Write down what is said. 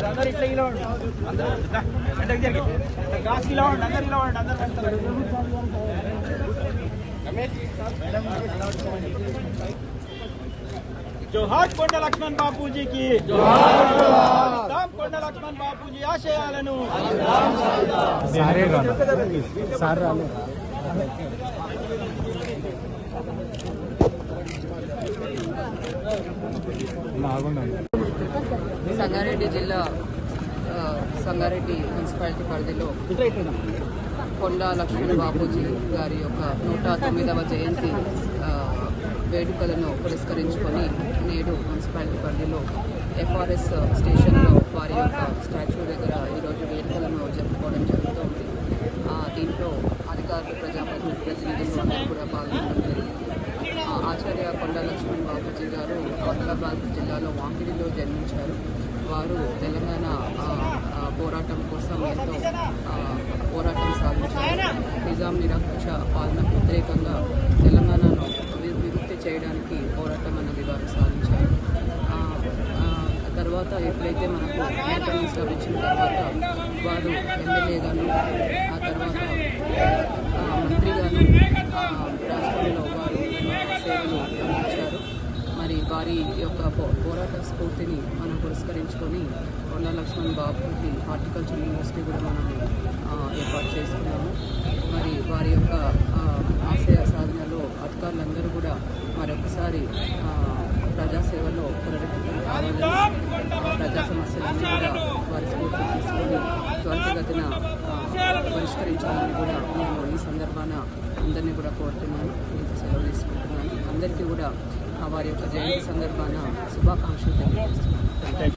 అందరు ఇట్లా ఇలా ఉండు అందరూ రా, ఎండకు జరిగి గ్లాస్ ఇలా ఉండు అందరు ఇలా ఉండు అందరు కలుస్తారు. జోహార్ కొండ లక్ష్మణ్ బాపూజీకి రామ్ కొండ లక్ష్మణ్ బాపూజీ ఆశయాలను సంగారెడ్డి జిల్లా సంగారెడ్డి మున్సిపాలిటీ పరిధిలో కొండ లక్ష్మణ బాపూజీ గారి యొక్క నూట తొమ్మిదవ జయంతి వేడుకలను పురస్కరించుకొని నేడు మున్సిపాలిటీ పరిధిలో ఎఫ్ఆర్ఎస్ స్టేషన్లో వారి యొక్క స్టాచ్యూ దగ్గర ఈరోజు వేడుకలను జరుపుకోవడం జరుగుతోంది. దీంట్లో అధికారులు ప్రజాప్రతినిధులు ప్రతినిధులు కూడా పాల్గొనడం జరిగింది. ఆచార్య కొండ లక్ష్మణ్ బాపూజీ గారు ఆదిలాబాద్ జిల్లాలో వాంకిడిలో జన్మించారు. వారు తెలంగాణ పోరాటం కోసం ఎంతో నిజాం నిరక్ష పాలనకు వ్యతిరేకంగా తెలంగాణను విముక్తి చేయడానికి పోరాటం అన్నది వారు సాధించారు. తర్వాత ఎప్పుడైతే మనకు ఇండిపెండెన్స్ లభించిన తర్వాత వారు ఎమ్మెల్యేగాను ఆ తర్వాత మంత్రిగాను రాష్ట్రంలో వారు సేవలు అందించారు. మరి వారి యొక్క పో- పోరాట స్ఫూర్తిని మనం పురస్కరించుకొని కొండ లక్ష్మణ్ బాబుకి హార్టికల్చర్ యూనివర్సిటీ కూడా మనం ఆ, ఏర్పాటు చేసుకున్నాము మరి వారి యొక్క ఆ, ఆశయ సాధనలో అధికారులందరూ కూడా మరి ప్రజాసేవలో ఆ, ప్రజా సమస్యలన్నీ కూడా వారి స్ఫూర్తి తీసుకొని త్వరితగతిన పరిష్కరించాలని కూడా నేను ఈ సందర్భాన అందరినీ కూడా కోరుతున్నాను నేను సెలవు తీసుకుంటున్నాను. అందరికీ కూడా వారి యొక్క జయంతి సందర్భాన శుభాకాంక్షలు తెలియజేస్తున్నాను.